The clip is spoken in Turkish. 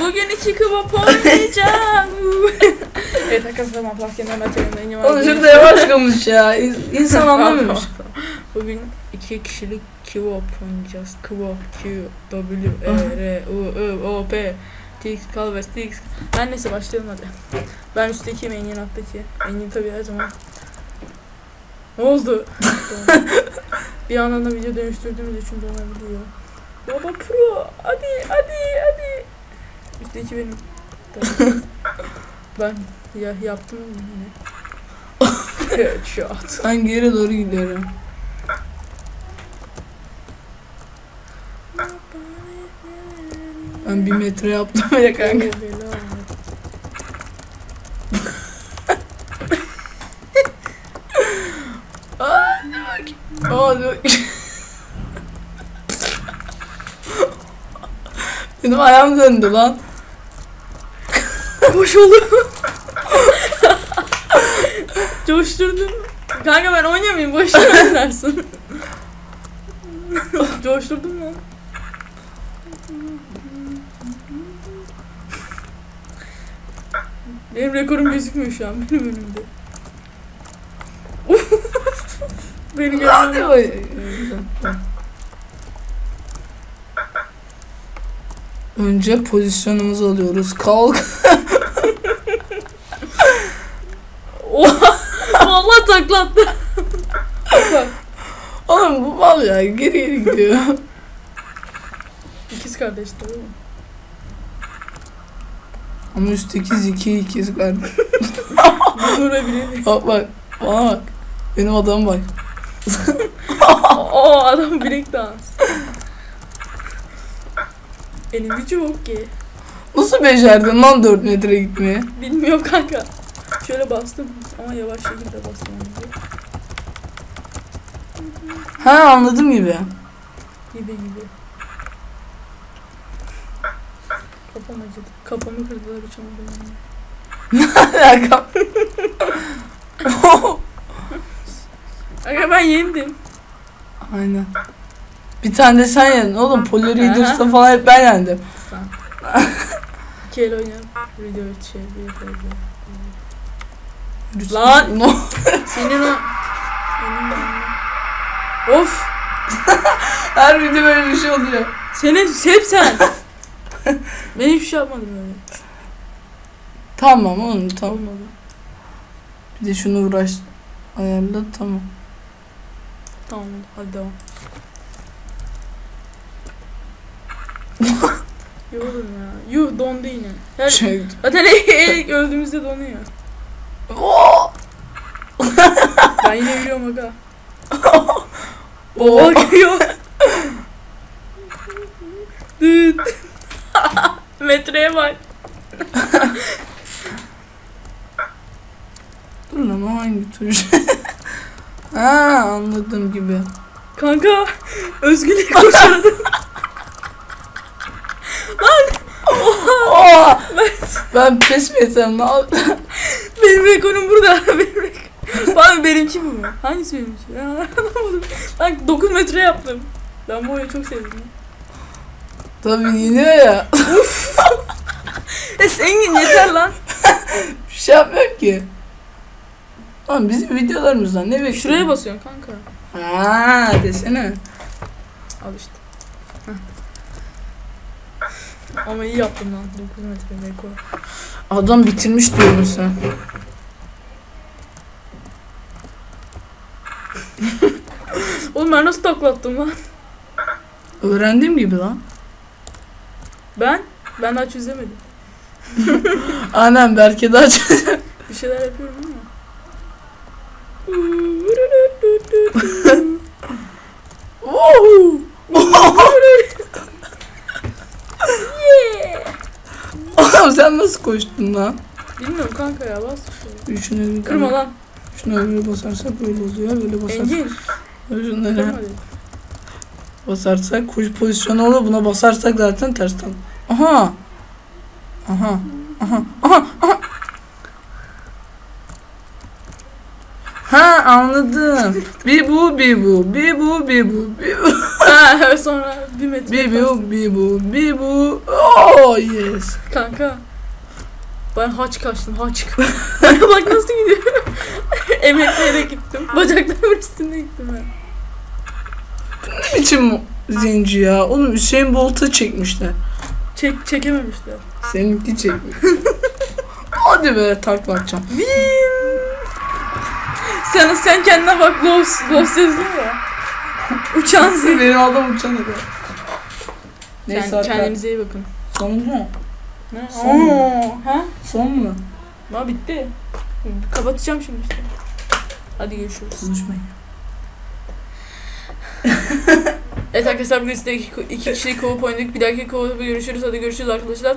Bugün iki kebap oynayacağım. evet arkadaşlar Maplak kenarına atıyorum. En Oğlum şurada yavaş konuş ya. İn- İnsan anlamıyormuş. Bugün iki kişilik kebap oynayacağız. Kebap, Q, W, E, R, U, I, O, P, T, X, Kalves, T, X. Her neyse başlayalım hadi. Ben üsttekiyim, Engin alttaki. Engin tabii her zaman. Ne oldu? bir yandan da video dönüştürdüğümüz için donabiliyor. Baba pro, hadi, hadi, hadi. Üstteki benim. Tabii. ben ya yaptım mı yine? Headshot. Ben geri doğru gidiyorum. Ben bir metre yaptım ya kanka. Aa. Benim ayağım döndü lan. Boş olur. Coşturdun. Kanka ben oynamayayım boş dersin. Coşturdun mu? Benim rekorum gözükmüyor şu an benim önümde. Beni görmem. Önce pozisyonumuzu alıyoruz. Kalk. Oha! Vallahi taklattı. Bak Oğlum bu mal ya geri geri gidiyor. ikiz kardeş tabii mi? Ama üstteki zeki ikiz kardeş. Nura bile Bak bak bana bak. Benim adama bak. Oo adam bilek dans. Elim çok ki. Nasıl becerdin lan 4 metre gitmeye? Bilmiyorum kanka. Şöyle bastım ama yavaş şekilde bastım. Ha anladım gibi. Gibi gibi. Kafam acıdı. Kafamı kırdılar uçamadım. Alakam. Kanka ben yendim. Aynen. Bir tane de sen yendin oğlum. Polar Aha. Raiders'ta falan hep ben yendim. Sen. İki el oynayalım. Video şey fazla. Lan! No. Senin o... Of! Her video böyle bir şey oluyor. Senin hep sen. ben hiçbir şey yapmadım öyle. Tamam oğlum tamam. Olmadı. Bir de şunu uğraş. Ayarla tamam. Tamam hadi devam. Yuh oğlum ya. Yuh dondu yine. Her, Şey. zaten ilk öldüğümüzde donuyor. Ben yine yürüyorum aga. Oo geliyor. Düt. Metreye bak. Dur lan o hangi tuş? ha anladım gibi. Kanka özgürlük koşardı. Oo! ben pes mi etsem ne yap- Benim rekorum burada. Benim rekorum. Bana benimki mi bu? Hangisi benimki? Ben anlamadım. Bak 9 metre yaptım. Ben bu oyunu çok sevdim. Tabii iniyor ya. E Engin yeter lan. Bir şey yapmıyor ki. Lan bizim videolarımızdan ne bekliyorsun? Şuraya basıyorsun kanka. Ha desene. Al işte. Heh. Ama iyi yaptın lan 9 metre rekor. Adam bitirmiş diyorum sen. Oğlum ben nasıl taklattım lan? Öğrendiğim gibi lan. Ben? Ben daha çözemedim. Annem belki daha Bir Oğlum sen nasıl koştun lan? Bilmiyorum kanka ya bas şuraya. Şunu bir Kırma lan. Şuna böyle basarsak böyle oluyor. Böyle basarsak. Engin. Şunları basarsak koş pozisyonu olur. Buna basarsak zaten tersten. Aha. Aha. Aha. Aha. Aha. Ha anladım. bir bu bir bu bir bu bir bu bir bu Ha, sonra bir metre. bir bu bir bu bir bu. Oh yes. Kanka. Ben haç kaçtım haç. Bak nasıl gidiyor. Emekleyerek gittim. Bacaklarımın üstünde gittim ben. Ne biçim zenci ya? Oğlum Hüseyin Bolt'u çekmişler. Çek, çekememişler. Seninki çekmiş. Hadi be takla atacağım. Sen, sen kendine bak Lost, Lost yazdın ya. Uçan sen. Benim adam uçan dedi. Neyse Kend- kendinize iyi bakın. Son mu? Ne? Son mu? Oo, Ha? Son mu? Ha bitti. Kapatacağım şimdi işte. Hadi görüşürüz. Konuşmayın. Evet arkadaşlar bugün size iki, iki kişilik kovup oynadık. Bir dahaki kovup görüşürüz. Hadi görüşürüz arkadaşlar.